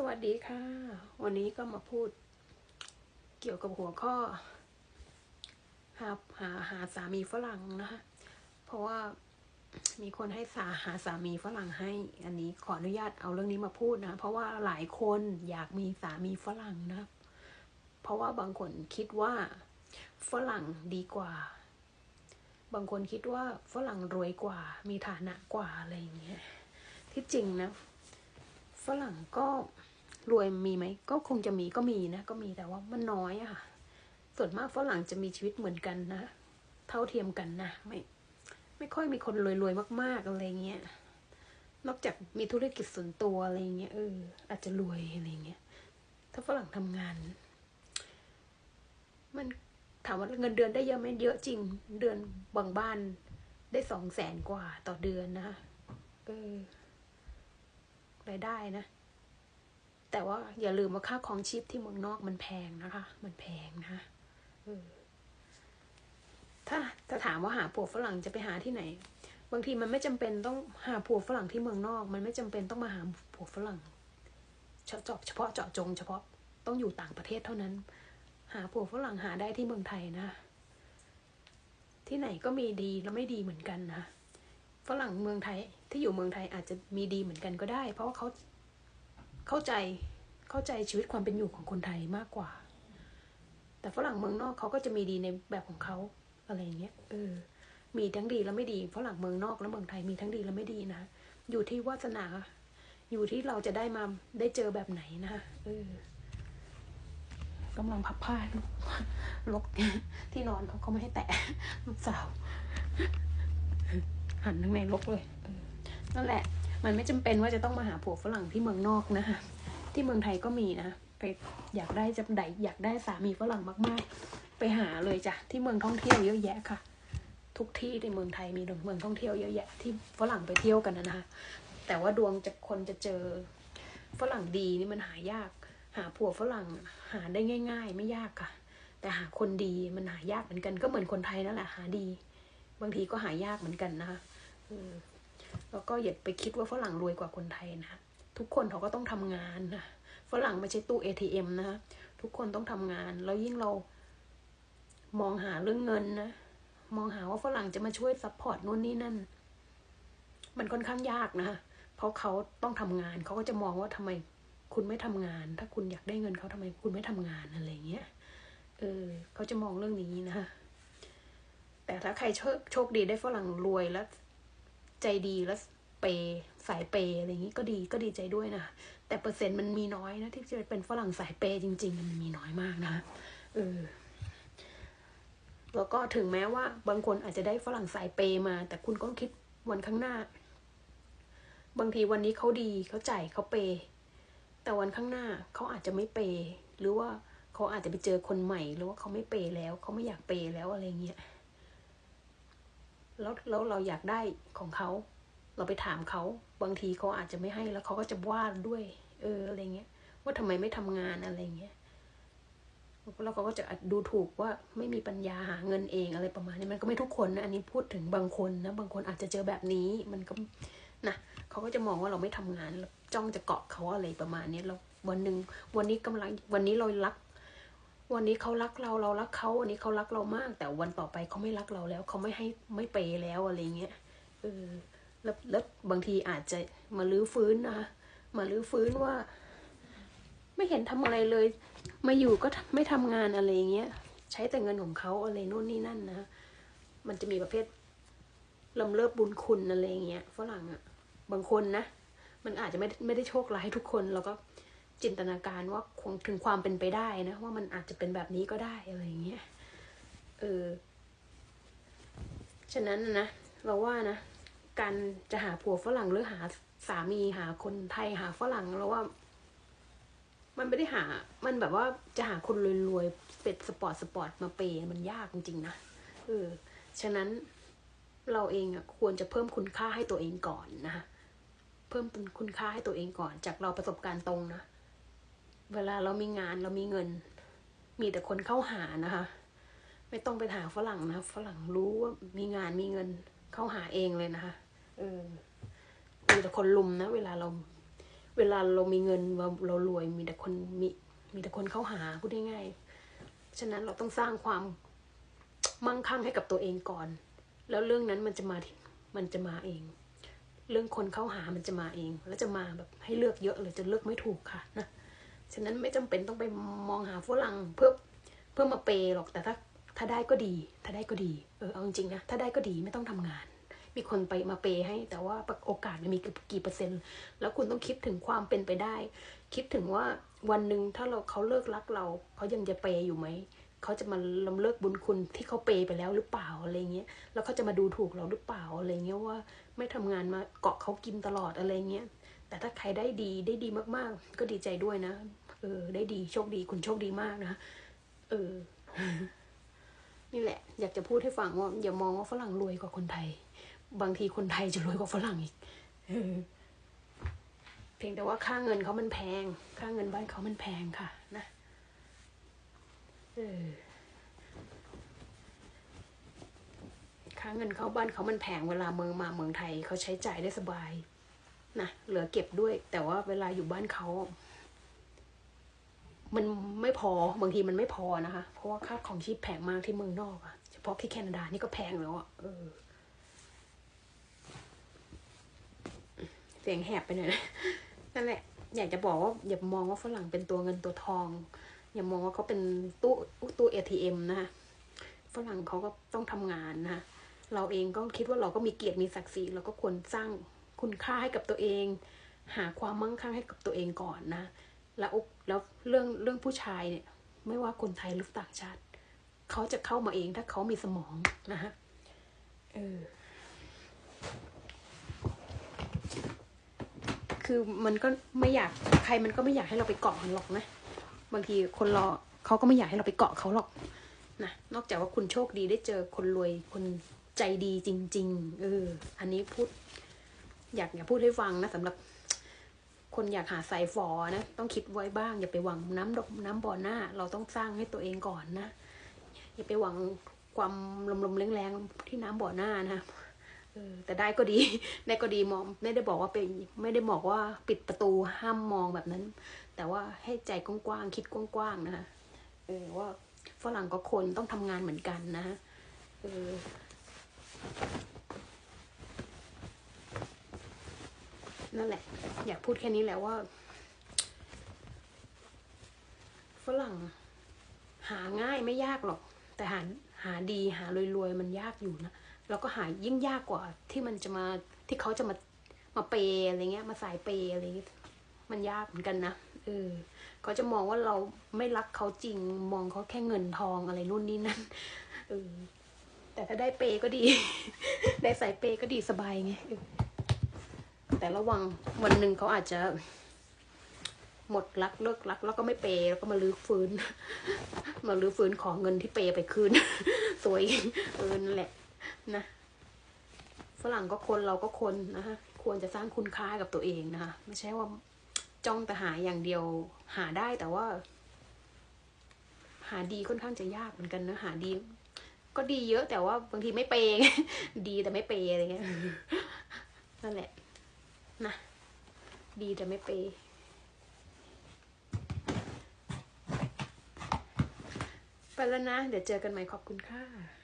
สวัสดีค่ะ วันนี้ก็มาพูด เกี่ยวกับหัวข้อ หาหาหาสามีฝรั่งนะคะเพราะว่ามีคนให้สาหาสามีฝรั่งให้ อันนี้ขออนุญาตเอาเรื่องนี้มาพูดนะ เพราะว่าหลายคนอยากมีสามีฝรั่งนะ เพราะว่าบางคนคิดว่าฝรั่งดีกว่า บางคนคิดว่าฝรั่งรวยกว่า มีฐานะกว่าอะไรอย่างเงี้ย ที่จริงนะ ฝรั่งก็ รวยมีไหมก็คงจะมีก็มีนะก็มีแต่ว่ามันน้อยอะค่ะ ส่วนมากฝรั่งจะมีชีวิตเหมือนกันนะ เท่าเทียมกันนะไม่ไม่ค่อยมีคนรวยๆมาก ๆอะไรเงี้ยนอกจากมีธุรกิจส่วนตัวอะไรเงี้ยเอออาจจะรวยอะไรเงี้ยถ้าฝรั่งทำงาน มันถามว่าเงินเดือนได้เยอะไหมเยอะจริง เดือนบางบ้านได้สองแสนกว่าต่อเดือนนะเออรายได้นะ แต่ว่าอย่าลืมว่าค่าของชีพที่เมืองนอกมันแพงนะคะ มันแพงนะถ้าจะถามว่าหาผัวฝรั่งจะไปหาที่ไหน บางทีมันไม่จำเป็นต้องหาผัวฝรั่งที่เมืองนอก มันไม่จำเป็นต้องมาหาผัวฝรั่งเฉพาะเฉพาะเจาะจง เฉพาะต้องอยู่ต่างประเทศเท่านั้น หาผัวฝรั่งหาได้ที่เมืองไทยนะ ที่ไหนก็มีดีแล้วไม่ดีเหมือนกันนะฝรั่งเมืองไทยที่อยู่เมืองไทยอาจจะมีดีเหมือนกันก็ได้ เพราะว่าเขา เข้าใจเข้าใจชีวิตความเป็นอยู่ของคนไทยมากกว่า แต่ฝรั่งเมืองนอกเขาก็จะมีดีในแบบของเขาอะไรเงี้ยเออมีทั้งดีและไม่ดีฝรั่งเมืองนอกและเมืองไทยมีทั้งดีและไม่ดีนะอยู่ที่วาสนา อยู่ที่เราจะได้มาได้เจอแบบไหนนะเออกำลังพับผ้าลกที่นอนเขาเขาไม่ให้แตะลูกสาวหันทั้งในลกเลยนั่นแหละ มันไม่จำเป็นว่าจะต้องมาหาผัวฝรั่งที่เมืองนอกนะคะที่เมืองไทยก็มีนะไปอยากได้จะไดอยากได้สามีฝรั่งมากๆ ไปหาเลยจ้ะที่เมืองท่องเที่ยวเยอะแยะค่ะ ทุกที่ในเมืองไทยมีเมืองท่องเที่ยวเยอะแยะที่ฝรั่งไปเที่ยวกันนะคะแต่ว่าดวงจะคนจะเจอฝรั่งดีนี่มันหายาก หาผัวฝรั่งหาได้ง่าย ๆ ไม่ยากค่ะ แต่หาคนดีมันหายากเหมือนกันก็เหมือนคนไทยนั่นแหละหาดี บางทีก็หายากเหมือนกันนะคะ แล้วก็อย่าไปคิดว่าฝรั่งรวยกว่าคนไทยนะทุกคนเขาก็ต้องทำงานนะฝรั่งไม่ใช่ตู้ ATM นะทุกคนต้องทำงาน แล้วยิ่งเรามองหาเรื่องเงินนะมองหาว่าฝรั่งจะมาช่วยซัพพอร์ตนู่นนี่นั่น มันค่อนข้างยากนะเพราะเขาต้องทำงานเขาก็จะมองว่าทำไมคุณไม่ทำงาน ถ้าคุณอยากได้เงินเขาทำไมคุณไม่ทำงานอะไรเงี้ยเออเขาจะมองเรื่องนี้นะแต่ถ้าใครโชโชคดีได้ฝรั่งรวยแล้ว ใจดีแล้วเปสายเปอะไรอย่างนี้ก็ดีก็ดีใจด้วยนะ แต่เปอร์เซ็นต์มันมีน้อยนะ ที่จะเป็นฝรั่งสายเปจริง ๆ มันมีน้อยมากนะเออแล้วก็ถึงแม้ว่า บางคนอาจจะได้ฝรั่งสายเปมา แต่คุณก็คิดวันข้างหน้า บางทีวันนี้เขาดีเขาจ่ายเขาเป แต่วันข้างหน้าเขาอาจจะไม่เป หรือว่าเขาอาจจะไปเจอคนใหม่ หรือว่าเขาไม่เปแล้วเขาไม่อยากเปแล้วอะไรเงี้ย แล้วแล้วเราอยากได้ของเขา เราไปถามเขา บางทีเขาอาจจะไม่ให้แล้วเขาก็จะว่าด้วย เอออะไรเงี้ย ว่าทำไมไม่ทำงานอะไรเงี้ยแล้วเขาก็จะดูถูกว่าไม่มีปัญญาหาเงินเองอะไรประมาณนี้มันก็ไม่ทุกคนนะอันนี้พูดถึงบางคนนะบางคนอาจจะเจอแบบนี้มันก็นะเขาก็จะมองว่าเราไม่ทำงานจ้องจะเกาะเขาอะไรประมาณนี้แล้ววันหนึ่งวันนี้กำลังวันนี้เรารัก วันนี้เขารักเราเรารักเขาวันนี้เขารักเรามาก แต่วันต่อไปเขาไม่รักเราแล้วเขาไม่ให้ไม่เปแล้วอะไรเงี้ยเออแล้วแล้วบางทีอาจจะมาลื้อฟื้นนะมาลื้อฟื้นว่า ไม่เห็นทำอะไรเลย มาอยู่ก็ไม่ทำงานอะไรเงี้ยใช้แต่เงินของเขาอะไรโน่นนี่นั่นนะมันจะมีประเภทลำเลิบบุญคุณอะไรเงี้ยฝรั่งอะ่ะ บางคนนะ มันอาจจะไม่ไม่ได้โชคร้ายทุกคน แล้วก็ จินตนาการว่าคงถึงความเป็นไปได้นะ ว่ามันอาจจะเป็นแบบนี้ก็ได้อะไรอย่างเงี้ยเออฉะนั้นนะเราว่านะ การจะหาผัวฝรั่งหรือหาสามีหาคนไทยหาฝรั่งเราว่า มันไม่ได้หา มันแบบว่าจะหาคนรวยๆเป็ดสปอร์ตสปอร์ตมาเปย์มันยากจริงๆนะเออฉะนั้นเราเองอะควรจะเพิ่มคุณค่าให้ตัวเองก่อนนะเพิ่มคุณค่าให้ตัวเองก่อน จากเราประสบการณ์ตรงนะ เวลาเรามีงานเรามีเงิน มีแต่คนเข้าหานะคะ ไม่ต้องไปหาฝรั่งนะฝรั่งรู้ว่ามีงานมีเงินเข้าหาเองเลยนะคะเออมีแต่คนลุมนะ เวลาเรา เวลาเรามีเงินเราเรารวยมีแต่คนมีมีแต่คนเข้าหาพูดง่ายๆฉะนั้นเราต้องสร้างความมั่งคั่งให้กับตัวเองก่อน แล้วเรื่องนั้นมันจะมาที่มันจะมาเอง เรื่องคนเข้าหามันจะมาเอง แล้วจะมาแบบให้เลือกเยอะเลยจะเลือกไม่ถูกค่ะนะ ฉะนั้นไม่จำเป็นต้องไปมองหาฝรั่งเพื่อเพื่อมาเปย์หรอกแต่ถ้าถ้าได้ก็ดี ถ้าได้ก็ดีเออเอาจริงๆนะถ้าได้ก็ดีไม่ต้องทำงาน มีคนไปมาเปย์ให้ แต่ว่าโอกาสมันมีกี่เปอร์เซ็นต์ แล้วคุณต้องคิดถึงความเป็นไปได้ คิดถึงว่าวันหนึ่งถ้าเราเขาเลิกรักเราเขายังจะเปย์อยู่ไหมเขาจะมาลำเลิกบุญคุณที่เขาเปย์ไปแล้วหรือเปล่าอะไรเงี้ย แล้วเขาจะมาดูถูกเราหรือเปล่าอะไรเงี้ยว่าไม่ทำงานมาเกาะเขากินตลอดอะไรเงี้ย แต่ถ้าใครได้ดีได้ดีมากๆ ก็ดีใจด้วยนะ เออ ได้ดีโชคดีคุณโชคดีมากนะ เออ นี่แหละ อยากจะพูดให้ฟังว่าอย่ามองว่าฝรั่งรวยกว่าคนไทย บางทีคนไทยจะรวยกว่าฝรั่งอีกเพียงแต่ว่าค่าเงินเขามันแพง ค่าเงินบ้านเขามันแพงค่ะนะ เออ ค่าเงินเขาบ้านเขามันแพงเวลาเมืองมาเมืองไทยเขาใช้จ่ายได้สบาย นะเหลือเก็บด้วย แต่ว่าเวลาอยู่บ้านเขา มันไม่พอบางทีมันไม่พอนะคะ เพราะว่าค่าของชีพแพงมากที่เมืองนอกอะเฉพาะที่แคนาดานี่ก็แพงแล้วอะเออ เสียงแหบไปหน่อยนะนั่นแหละ อยากจะบอกว่าอย่ามองว่าฝรั่งเป็นตัวเงินตัวทอง อย่ามองว่าเขาเป็นตู้ตู้เอทีเอ็มนะคะฝรั่งเขาก็ต้องทำงานนะคะเราเองก็คิดว่าเราก็มีเกียรติมีศักดิ์ศรีเราก็ควรสร้าง คุณค่าให้กับตัวเอง หาความมั่งคั่งให้กับตัวเองก่อนนะแล้วแล้วเรื่องเรื่องผู้ชายเนี่ย ไม่ว่าคนไทยหรือต่างชาติ เขาจะเข้ามาเองถ้าเขามีสมองนะฮะเออคือมันก็ไม่อยากใครมันก็ไม่อยากให้เราไปเกาะมันหรอกนะ บางทีคนรอเขาก็ไม่อยากให้เราไปเกาะเขาหรอกนะนอกจากว่าคุณโชคดีได้เจอคนรวยคนใจดีจริง ๆ เออ อันนี้พูด อยากอยากพูดให้ฟังนะสำหรับคนอยากหาสายฟอนะ ต้องคิดไว้บ้าง อย่าไปหวังน้ำดอกน้ำบ่อหน้า เราต้องสร้างให้ตัวเองก่อนนะ อย่าไปหวังความลมๆแรงๆที่น้ำบ่อหน้านะเออแต่ได้ก็ดีได้ก็ดีมองไม่ได้บอกว่าเป็นไม่ได้บอกว่าปิดประตูห้ามมองแบบนั้น แต่ว่าให้ใจกว้างๆคิดกว้างๆนะคะเออว่าฝรั่งก็คนต้องทำงานเหมือนกันนะเออ นั่นแหละ อยากพูดแค่นี้แหละว่าฝรั่ง หาง่ายไม่ยากหรอก แต่หาหาดีหารวยๆมันยากอยู่นะแล้วก็หายิ่งยากกว่าที่มันจะมาที่เขาจะมามาเปย์อะไรเงี้ย มาสายเปย์อะไรเงี้ยมันยากเหมือนกันนะเออเขาจะมองว่าเราไม่รักเขาจริง มองเขาแค่เงินทองอะไรนู่นนี่นั่นเออแต่ถ้าได้เปย์ก็ดี ได้สายเปย์ก็ดีสบายไง แต่ระวังวันหนึ่งเขาอาจจะหมดรักเลิกรัก แล้วก็ไม่เปย์แล้วก็มาลื้อฟื้น มาลื้อฟื้นขอเงินที่เปย์ไปคืน สวยเออนั่นแหละนะฝรั่งก็คนเราก็คนนะคะควรจะสร้างคุณค่ากับตัวเองนะคะไม่ใช่ว่าจ้องแต่หาอย่างเดียวหาได้แต่ว่า หาดีค่อนข้างจะยากเหมือนกันนะหาดี ก็ดีเยอะแต่ว่าบางทีไม่เปย์ดีแต่ไม่เปย์อะไรเงี้ยนั่นแหละ นะ ดีแต่ไม่เปย์ไปแล้วนะ เดี๋ยวเจอกันใหม่ขอบคุณค่ะ